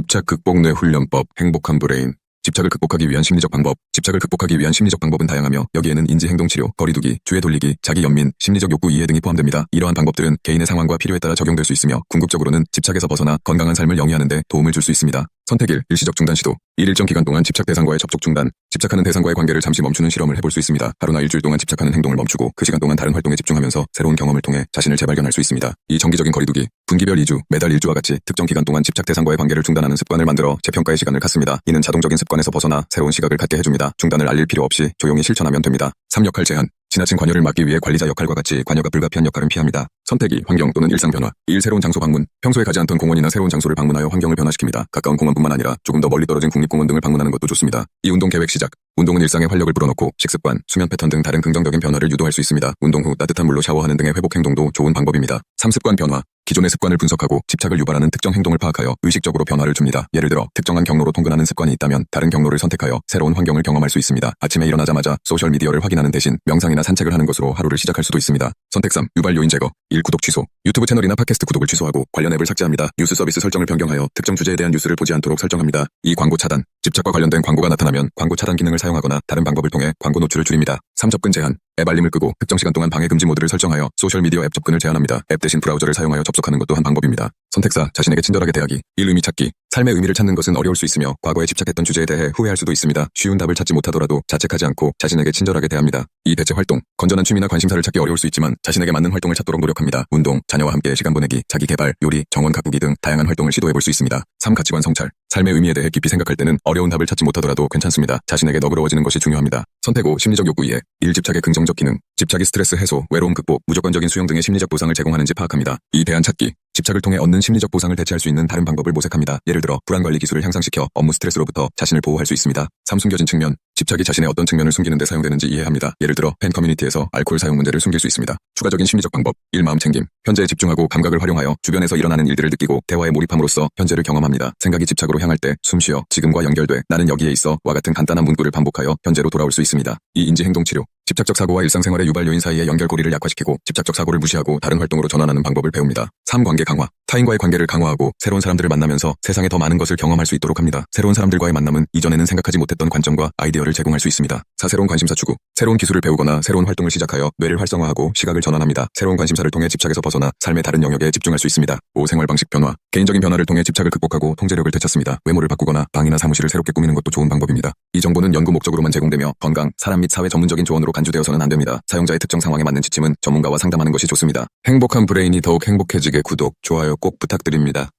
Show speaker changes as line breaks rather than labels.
집착 극복 뇌 훈련법, 행복한 브레인. 집착을 극복하기 위한 심리적 방법. 집착을 극복하기 위한 심리적 방법은 다양하며 여기에는 인지 행동 치료, 거리두기, 주의 돌리기, 자기 연민, 심리적 욕구 이해 등이 포함됩니다. 이러한 방법들은 개인의 상황과 필요에 따라 적용될 수 있으며 궁극적으로는 집착에서 벗어나 건강한 삶을 영위하는 데 도움을 줄 수 있습니다. 선택 1. 일시적 중단 시도. 이 일정 기간 동안 집착 대상과의 접촉 중단. 집착하는 대상과의 관계를 잠시 멈추는 실험을 해볼 수 있습니다. 하루나 일주일 동안 집착하는 행동을 멈추고 그 시간 동안 다른 활동에 집중하면서 새로운 경험을 통해 자신을 재발견할 수 있습니다. 이 정기적인 거리두기, 분기별 2주, 매달 1주와 같이 특정 기간 동안 집착 대상과의 관계를 중단하는 습관을 만들어 재평가의 시간을 갖습니다. 이는 자동적인 습관에서 벗어나 새로운 시각을 갖게 해줍니다. 중단을 알릴 필요 없이 조용히 실천하면 됩니다. 3. 역할 제한. 지나친 관여를 막기 위해 관리자 역할과 같이 관여가 불가피한 역할은 피합니다. 선택이 환경 또는 일상 변화. 2일 새로운 장소 방문. 평소에 가지 않던 공원이나 새로운 장소를 방문하여 환경을 변화시킵니다. 가까운 공원뿐만 아니라 조금 더 멀리 떨어진 국립공원 등을 방문하는 것도 좋습니다. 이 운동 계획 시작. 운동은 일상에 활력을 불어넣고 식습관, 수면 패턴 등 다른 긍정적인 변화를 유도할 수 있습니다. 운동 후 따뜻한 물로 샤워하는 등의 회복 행동도 좋은 방법입니다. 3습관 변화. 기존의 습관을 분석하고 집착을 유발하는 특정 행동을 파악하여 의식적으로 변화를 줍니다. 예를 들어 특정한 경로로 통근하는 습관이 있다면 다른 경로를 선택하여 새로운 환경을 경험할 수 있습니다. 아침에 일어나자마자 소셜미디어를 확인하는 대신 명상이나 산책을 하는 것으로 하루를 시작할 수도 있습니다. 선택 3. 유발 요인 제거 1. 구독 취소 유튜브 채널이나 팟캐스트 구독을 취소하고 관련 앱을 삭제합니다. 뉴스 서비스 설정을 변경하여 특정 주제에 대한 뉴스를 보지 않도록 설정합니다. 2. 광고 차단 집착과 관련된 광고가 나타나면 광고 차단 기능을 사용하거나 다른 방법을 통해 광고 노출을 줄입니다. 3. 접근 제한 앱 알림을 끄고 특정 시간 동안 방해 금지 모드를 설정하여 소셜미디어 앱 접근을 제한합니다. 앱 대신 브라우저를 사용하여 접속하는 것도 한 방법입니다. 선택사 자신에게 친절하게 대하기 1. 의미 찾기 삶의 의미를 찾는 것은 어려울 수 있으며 과거에 집착했던 주제에 대해 후회할 수도 있습니다. 쉬운 답을 찾지 못하더라도 자책하지 않고 자신에게 친절하게 대합니다. 2. 대체 활동 건전한 취미나 관심사를 찾기 어려울 수 있지만 자신에게 맞는 활동을 찾도록 노력합니다. 운동, 자녀와 함께 시간 보내기, 자기 개발, 요리, 정원 가꾸기 등 다양한 활동을 시도해 볼 수 있습니다. 3. 가치관 성찰 삶의 의미에 대해 깊이 생각할 때는 어려운 답을 찾지 못하더라도 괜찮습니다. 자신에게 너그러워지는 것이 중요합니다. 선택 5. 심리적 욕구 이해 1. 집착의 긍정적 기능 집착이 스트레스 해소, 외로움 극복, 무조건적인 수용 등의 심리적 보상을 제공하는지 파악합니다. 2. 대안 찾기 집착을 통해 얻는 심리적 보상을 대체할 수 있는 다른 방법을 모색합니다. 예를 들어 불안 관리 기술을 향상시켜 업무 스트레스로부터 자신을 보호할 수 있습니다. 3. 숨겨진 측면 집착이 자신의 어떤 측면을 숨기는 데 사용되는지 이해합니다. 예를 들어 팬 커뮤니티에서 알코올 사용 문제를 숨길 수 있습니다. 추가적인 심리적 방법 1. 마음 챙김 현재에 집중하고 감각을 활용하여 주변에서 일어나는 일들을 느끼고 대화에 몰입함으로써 현재를 경험합니다. 생각이 집착으로 향할 때 숨 쉬어 지금과 연결돼 나는 여기에 있어 와 같은 간단한 문구를 반복하여 현재로 돌아올 수 있습니다. 2. 인지 행동 치료 집착적 사고와 일상생활의 유발 요인 사이의 연결고리를 약화시키고 집착적 사고를 무시하고 다른 활동으로 전환하는 방법을 배웁니다. 3. 관계 강화 타인과의 관계를 강화하고 새로운 사람들을 만나면서 세상에 더 많은 것을 경험할 수 있도록 합니다. 새로운 사람들과의 만남은 이전에는 생각하지 못했던 관점과 아이디어를 제공할 수 있습니다. 4. 새로운 관심사 추구 새로운 기술을 배우거나 새로운 활동을 시작하여 뇌를 활성화하고 시각을 전환합니다. 새로운 관심사를 통해 집착에서 벗어나 삶의 다른 영역에 집중할 수 있습니다. 5. 생활 방식 변화 개인적인 변화를 통해 집착을 극복하고 통제력을 되찾습니다. 외모를 바꾸거나 방이나 사무실을 새롭게 꾸미는 것도 좋은 방법입니다. 이 정보는 연구 목적으로만 제공되며 건강, 사람 및 사회 전문적인 조언으로 간주되어서는 안 됩니다. 사용자의 특정 상황에 맞는 지침은 전문가와 상담하는 것이 좋습니다. 행복한 브레인이 더욱 행복해지게 구독, 좋아요 꼭 부탁드립니다.